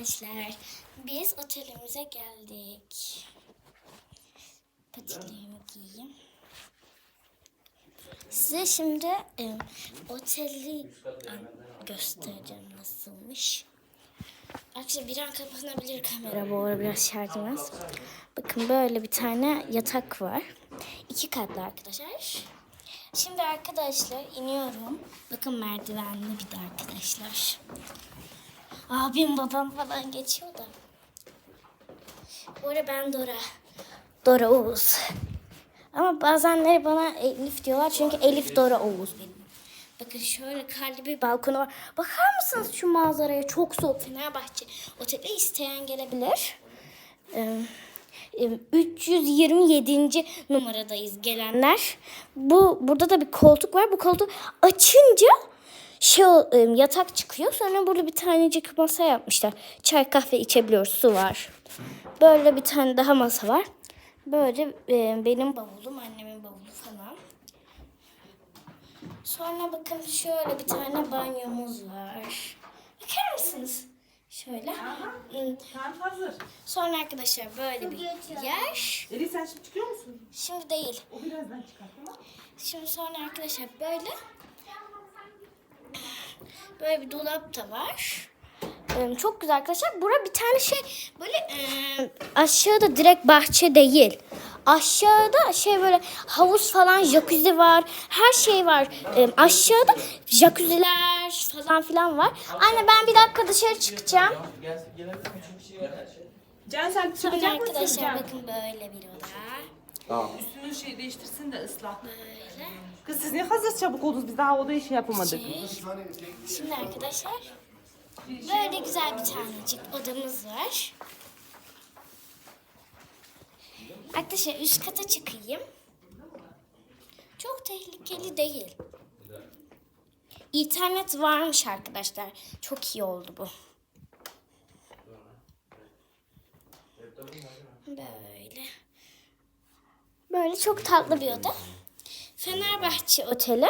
arkadaşlar. Biz otelimize geldik. Patilerimi giyeyim. Size şimdi e, oteli e, göstereceğim nasılmış. Arkadaşlar bir an kapanabilir kamera bu arada biraz şarjım az. Bakın böyle bir tane yatak var. İki katlı arkadaşlar. Şimdi arkadaşlar iniyorum. Bakın merdivenli bir de arkadaşlar. Abim babam falan geçiyor da. Bu arada ben Dora. Dora Oğuz. Ama bazenleri bana Elif diyorlar çünkü Elif Dora Oğuz benim. Bakın şöyle karlı bir balkonu var. Bakar mısınız şu manzaraya? Çok soğuk Fenerbahçe. Otele isteyen gelebilir. Ee, e, 327. numaradayız gelenler. Bu burada da bir koltuk var. Bu koltuğu açınca şey e, yatak çıkıyor. Sonra burada bir tanecik masa yapmışlar. Çay kahve içebiliyoruz. Su var. Böyle bir tane daha masa var. Böyle e, benim bavulum, annemin bavulu falan. Sonra bakın şöyle bir tane banyomuz var. Bakar mısınız? Şöyle. Tamam hazır. Sonra arkadaşlar böyle bir yer. Elif sen şimdi çıkıyor musun? Şimdi değil. O birazdan çıkar tamam Şimdi sonra arkadaşlar böyle böyle bir dolap da var. Ee, Çok güzel arkadaşlar. Bura bir tane şey böyle e, aşağıda direkt bahçe değil. Aşağıda şey böyle havuz falan jacuzzi var. Her şey var. Ee, aşağıda jacuzziler falan filan var. Anne ben bir dakika dışarı çıkacağım. Can sen çıkacak mısın arkadaşlar Can? bakın böyle bir oda. Tamam. Üstünü şey değiştirsin de ıslak. Böyle. Kız siz ne hazır çabuk oldunuz biz daha oda işi yapamadık. Şey. Şimdi arkadaşlar böyle güzel bir tanecik odamız var. Arkadaşlar üst kata çıkayım. Çok tehlikeli değil. İnternet varmış arkadaşlar. Çok iyi oldu bu. Böyle. Böyle çok tatlı bir oda. Fenerbahçe Oteli.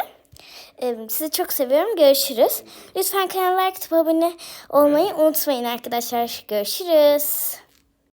Ee, Sizi çok seviyorum. Görüşürüz. Lütfen kanala like abone olmayı unutmayın arkadaşlar. Görüşürüz.